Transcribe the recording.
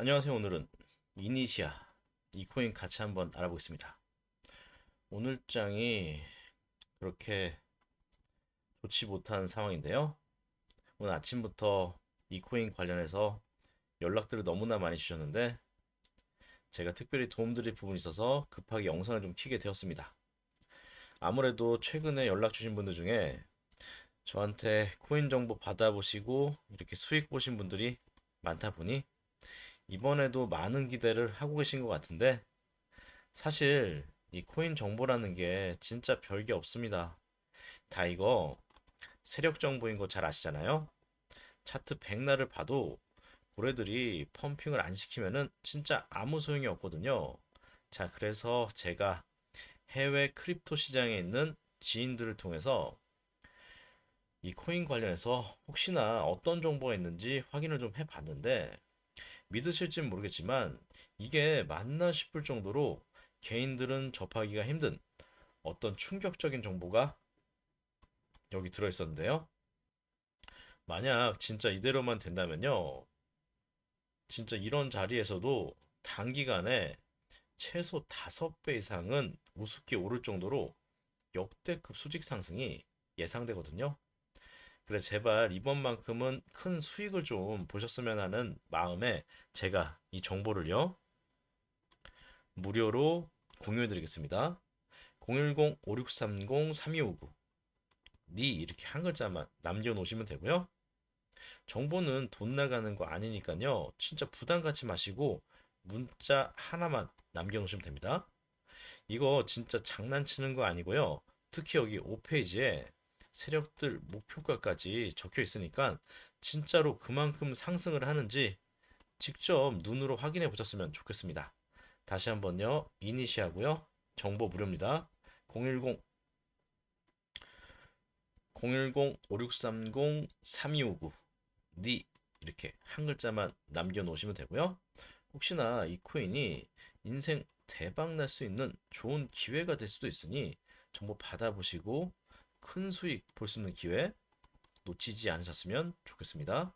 안녕하세요. 오늘은 이니시아 이 코인 같이 한번 알아보겠습니다. 오늘 장이 그렇게 좋지 못한 상황인데요. 오늘 아침부터 이 코인 관련해서 연락들을 너무나 많이 주셨는데 제가 특별히 도움드릴 부분이 있어서 급하게 영상을 좀 키게 되었습니다. 아무래도 최근에 연락 주신 분들 중에 저한테 코인 정보 받아보시고 이렇게 수익 보신 분들이 많다 보니 이번에도 많은 기대를 하고 계신 것 같은데 사실 이 코인 정보라는 게 진짜 별게 없습니다. 다 이거 세력 정보인 거 잘 아시잖아요? 차트 백날을 봐도 고래들이 펌핑을 안 시키면은 진짜 아무 소용이 없거든요. 자, 그래서 제가 해외 크립토 시장에 있는 지인들을 통해서 이 코인 관련해서 혹시나 어떤 정보가 있는지 확인을 좀 해봤는데 믿으실진 모르겠지만 이게 맞나 싶을 정도로 개인들은 접하기가 힘든 어떤 충격적인 정보가 여기 들어있었는데요. 만약 진짜 이대로만 된다면요. 진짜 이런 자리에서도 단기간에 최소 5배 이상은 우습게 오를 정도로 역대급 수직 상승이 예상되거든요. 그래, 제발 이번만큼은 큰 수익을 좀 보셨으면 하는 마음에 제가 이 정보를요, 무료로 공유해 드리겠습니다. 010-5630-3259. 니 이렇게 한 글자만 남겨놓으시면 되고요. 정보는 돈 나가는 거 아니니까요. 진짜 부담 갖지 마시고 문자 하나만 남겨놓으시면 됩니다. 이거 진짜 장난치는 거 아니고요. 특히 여기 5페이지에 세력들 목표가까지 적혀 있으니까 진짜로 그만큼 상승을 하는지 직접 눈으로 확인해 보셨으면 좋겠습니다. 다시 한번요. 이니시하고요. 정보 무료입니다. 010 010-5630-3259 니 이렇게 한 글자만 남겨 놓으시면 되고요. 혹시나 이 코인이 인생 대박 날 수 있는 좋은 기회가 될 수도 있으니 정보 받아보시고 큰 수익 볼 수 있는 기회 놓치지 않으셨으면 좋겠습니다.